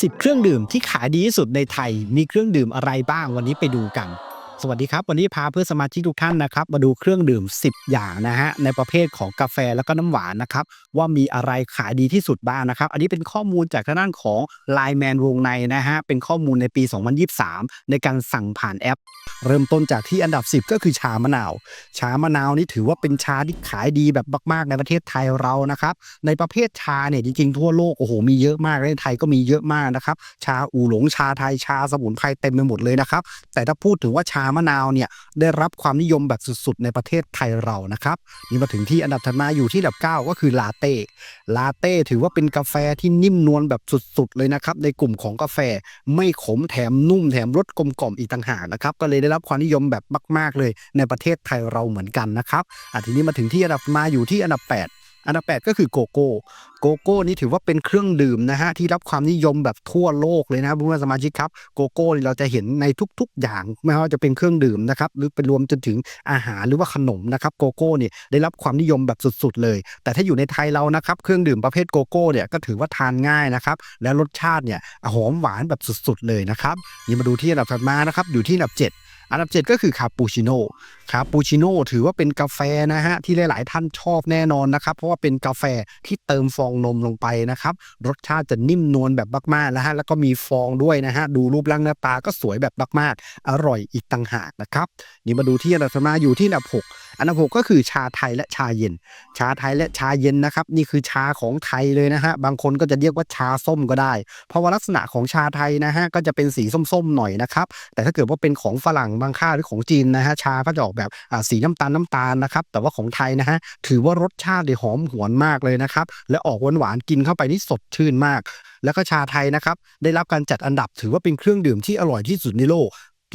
10 เครื่องดื่มที่ขายดีที่สุดในไทย มีเครื่องดื่มอะไรบ้างวันนี้ไปดูกัน สวัสดีครับ วันนี้พาเพื่อนสมาชิกทุกท่านนะครับ มาดูเครื่องดื่ม 10 อย่างนะฮะในประเภทของกาแฟแล้วก็น้ำหวานนะครับ ว่ามีอะไรขายดีที่สุดบ้างนะครับ อันนี้เป็นข้อมูลจากทางด้านของ Line Man วงในนะฮะเป็นข้อมูลในปี 2023 ในการสั่งผ่านแอป เริ่มต้นจากที่อันดับ 10 ก็คือชามะนาว ชามะนาวนี่ถือว่าเป็นชาที่ขายดีแบบมาก ๆ ในประเทศไทยเรานะครับ ในประเภทชาเนี่ยจริงๆทั่วโลกโอ้โหมีเยอะมากในไทยก็มีเยอะมากนะครับชาอูหลงชาไทยชาสมุนไพรเต็มไปหมดเลยนะครับแต่ถ้าพูดถึงว่าชามะนาวเนี่ยได้รับความนิยมแบบสุดๆ ในประเทศไทยเรานะครับนี่มาถึงที่อันดับถัดมาอยู่ที่อันดับ 9 ก็คือลาเต้ลาเต้ถือว่าเป็นกาแฟที่นิ่มนวลแบบสุดๆ เลยนะครับในกลุ่มของกาแฟไม่ขมแถมนุ่มแถมรสกลมกล่อมอีกต่างหากนะครับก็เลยได้รับความนิยมแบบมาก ๆเลยในประเทศไทยเราเหมือนกันนะครับอะทีนี้มาถึงที่อันดับมาอยู่ที่อันดับ 8 อันดับ 8 ก็คือโกโก้ โกโก้นี่ถือว่าเป็นเครื่องดื่มนะฮะที่รับความนิยมแบบทั่วโลกเลยนะเพื่อนสมาชิกครับโกโก้เราจะเห็นในทุก ๆ อย่างไม่ว่าจะเป็นเครื่องดื่มนะครับหรือเป็นรวมจนถึงอาหารหรือว่าขนมนะครับโกโก้เนี่ยได้รับความนิยมแบบสุดๆ เลย แต่ถ้าอยู่ในไทยเรานะครับเครื่องดื่มประเภทโกโก้เนี่ยก็ถือว่าทานง่ายนะครับและรสชาติเนี่ยหอมหวานแบบสุดๆ เลยนะครับนี่มาดูที่อันดับถัดมานะครับอยู่ที่อันดับ 7อันดับ 7 ก็คือคาปูชิโน่ คาปูชิโน่ถือว่าเป็นกาแฟนะฮะที่หลาย ๆ ท่านชอบแน่นอนนะครับ เพราะว่าเป็นกาแฟที่เติมฟองนมลงไปนะครับ รสชาติจะนิ่มนวลแบบมากๆนะฮะแล้วก็มีฟองด้วยนะฮะดูรูปร่างหน้าตาก็สวยแบบมากๆ อร่อยอีกต่างหากนะครับนี่มาดูที่อันดับมาอยู่ที่อันดับ 6 อันดับ 6 ก็คือชาไทยและชาเย็น ชาไทยและชาเย็นนะครับ นี่คือชาของไทยเลยนะฮะบางคนก็จะเรียกว่าชาส้มก็ได้ เพราะว่าลักษณะของชาไทยนะฮะก็จะเป็นสีส้ม ๆ หน่อยนะครับแต่ถ้าเกิดว่าเป็นของฝรั่งบางค่าหรือของจีนนะฮะชาก็จะออกแบบสีน้ำตาลน้ำตาลนะครับ แต่ว่าของไทยนะฮะถือว่ารสชาติเนี่ยหอมหวนมากเลยนะครับ และออกหวานหวานๆกินเข้าไปนี่สดชื่นมาก แล้วก็ชาไทยนะครับได้รับการจัดอันดับถือว่าเป็นเครื่องดื่มที่อร่อยที่สุดในโลก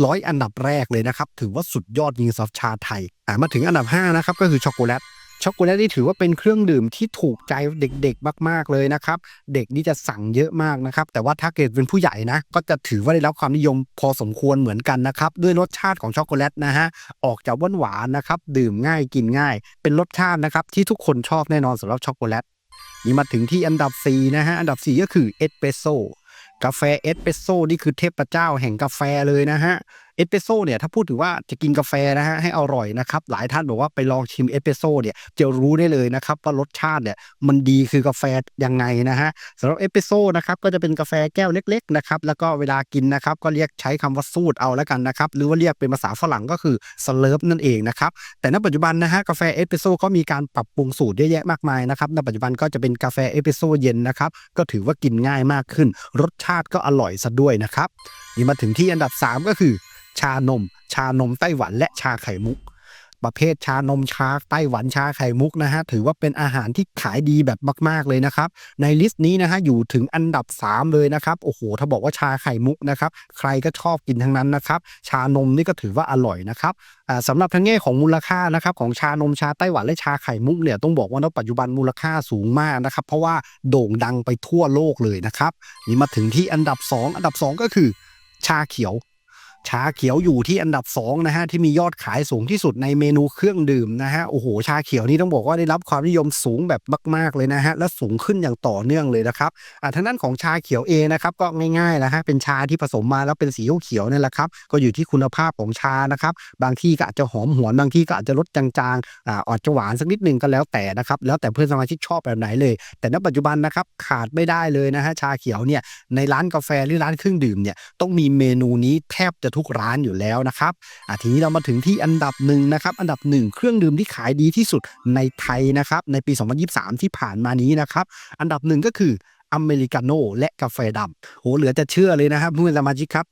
ร้อยอันดับแรกเลยนะครับ ถือว่าสุดยอดยิงซอฟชาไทยอ่ามาถึงอันดับ5นะครับก็คือช็อกโกแลต ช็อกโกแลตนี่ถือว่าเป็นเครื่องดื่มที่ถูกใจเด็กๆ มาก ๆ เลยนะครับ เด็กนี่จะสั่งเยอะมากนะครับ แต่ว่าถ้าเกิดเป็นผู้ใหญ่นะ ก็จะถือว่าได้รับความนิยมพอสมควรเหมือนกันนะครับ ด้วยรสชาติของช็อกโกแลตนะฮะ ออกจากหวานๆนะครับ ดื่มง่ายกินง่าย เป็นรสชาตินะครับที่ทุกคนชอบแน่นอนสำหรับช็อกโกแลต นี่มาถึงที่อันดับ 4 นะฮะ อันดับ 4 ก็คือเอสเปรสโซ่กาแฟเอสเปรสโซ่นี่คือเทพเจ้าแห่งกาแฟเลยนะฮะ เอสเปรสโซ่เนี่ยถ้าพูดถึงว่าจะกินกาแฟนะฮะให้อร่อยนะครับหลายท่านบอกว่าไปลองชิมเอสเปรสโซ่เนี่ยจะรู้ได้เลยนะครับว่ารสชาติเนี่ยมันดีคือกาแฟยังไงนะฮะสำหรับเอสเปรสโซ่นะครับก็จะเป็นกาแฟแก้วเล็กๆนะครับแล้วก็เวลากินนะครับก็เรียกใช้คำว่าสูตรเอาแล้วกันนะครับหรือว่าเรียกเป็นภาษาฝรั่งก็คือสเลิฟนั่นเองนะครับแต่ณปัจจุบันนะฮะกาแฟเอสเปรสโซ่ก็มีการปรับปรุงสูตรเยอะแยะมากมายนะครับณปัจจุบันก็จะเป็นกาแฟเอสเปรสโซ่เย็นนะครับก็ถือว่ากินง่ายมากขึ้น รสชาติก็อร่อยซะด้วยนะครับนี่มาถึงที่อันดับ 3 ก็คือ ชานม ชานมไต้หวันและชาไข่มุก ประเภทชานมชาไต้หวันชาไข่มุกนะฮะถือว่าเป็นอาหารที่ขายดีแบบมาก ๆเลยนะครับ ในลิสต์นี้นะฮะอยู่ถึงอันดับ 3 เลยนะครับโอ้โหถ้าบอกว่าชาไข่มุกนะครับใครก็ชอบกินทั้งนั้นนะครับชานมนี่ก็ถือว่าอร่อยนะครับสำหรับทั้งแง่ของมูลค่านะครับของชานมชาไต้หวันและชาไข่มุกเนี่ยต้องบอกว่าณปัจจุบันมูลค่าสูงมากนะครับเพราะว่าโด่งดังไปทั่วโลกเลยนะครับนี่มาถึงที่อันดับ 2 อันดับ 2 ก็คือ ชาเขียว ชาเขียวอยู่ที่อันดับ2นะฮะที่มียอดขายสูงที่สุดในเมนูเครื่องดื่มนะฮะโอ้โหชาเขียวนี่ต้องบอกว่าได้รับความนิยมสูงแบบมาก ๆเลยนะฮะและสูงขึ้นอย่างต่อเนื่องเลยนะครับอ่าทางด้านของชาเขียวเองนะครับก็ง่ายๆแล้วฮะเป็นชาที่ผสมมาแล้วเป็นสีเขียวนี่แหละครับก็อยู่ที่คุณภาพของชานะครับบางที่ก็อาจจะหอมหวนบางที่ก็อาจจะรสจางๆอ่าอาจจะหวานสักนิดหนึ่งก็แล้วแต่นะครับแล้วแต่เพื่อนสมาชิกชอบแบบไหนเลย แต่ณปัจจุบันนะครับขาดไม่ได้เลยนะฮะชาเขียวเนี่ยในร้านกาแฟหรือร้านเครื่องดื่มเนี่ยต้องมีเมนูนี้แทบจะทุกร้านอยู่แล้วนะครับอะทีนี้เรามาถึงที่อันดับหนึ่งนะครับอันดับหนึ่งเครื่องดื่มที่ขายดีที่สุดในไทยนะครับในปี 2023 ที่ผ่านมานี้นะครับอันดับหนึ่งก็คืออเมริกาโน่และกาแฟดำโหเหลือจะเชื่อเลยนะครับเพื่อนสมาชิกครับ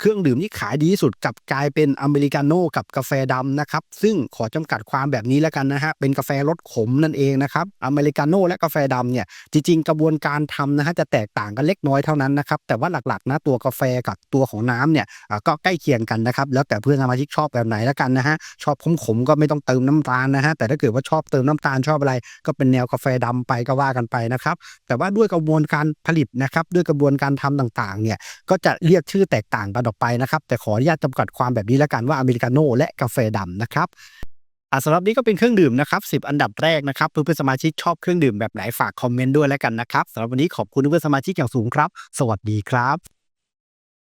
เครื่องดื่มที่ขายดีที่สุดกลับกลายเป็นอเมริกาโน่กับกาแฟดำนะครับ ซึ่งขอจำกัดความแบบนี้แล้วกันนะฮะ เป็นกาแฟรสขมนั่นเองนะครับ อเมริกาโน่และกาแฟดำเนี่ย จริงๆ กระบวนการทำนะฮะจะแตกต่างกันเล็กน้อยเท่านั้นนะครับ แต่ว่าหลักๆนะตัวกาแฟกับตัวของน้ำเนี่ยอ่าก็ใกล้เคียงกันนะครับ แล้วแต่เพื่อนสมาชิกชอบแบบไหนแล้วกันนะฮะ ชอบขมๆก็ไม่ต้องเติมน้ำตาลนะฮะ แต่ถ้าเกิดว่าชอบเติมน้ำตาลชอบอะไร ก็เป็นแนวกาแฟดำไปก็ว่ากันไปนะครับ แต่ว่าด้วยกระบวนการผลิตนะครับ ด้วยกระบวนการทำต่างๆ เนี่ย ก็จะเรียกชื่อแตกต่างกันออกไปนะครับ แต่ขออนุญาตจำกัดความแบบนี้แล้วกันว่าอเมริกาโน่และกาแฟดำนะครับอะสำหรับนี้ก็เป็นเครื่องดื่มนะครับ10 อันดับแรกนะครับเพื่อนๆสมาชิกชอบเครื่องดื่มแบบไหนฝากคอมเมนต์ด้วยแล้วกันนะครับสำหรับวันนี้ขอบคุณเพื่อนสมาชิกอย่างสูงครับ สวัสดีครับ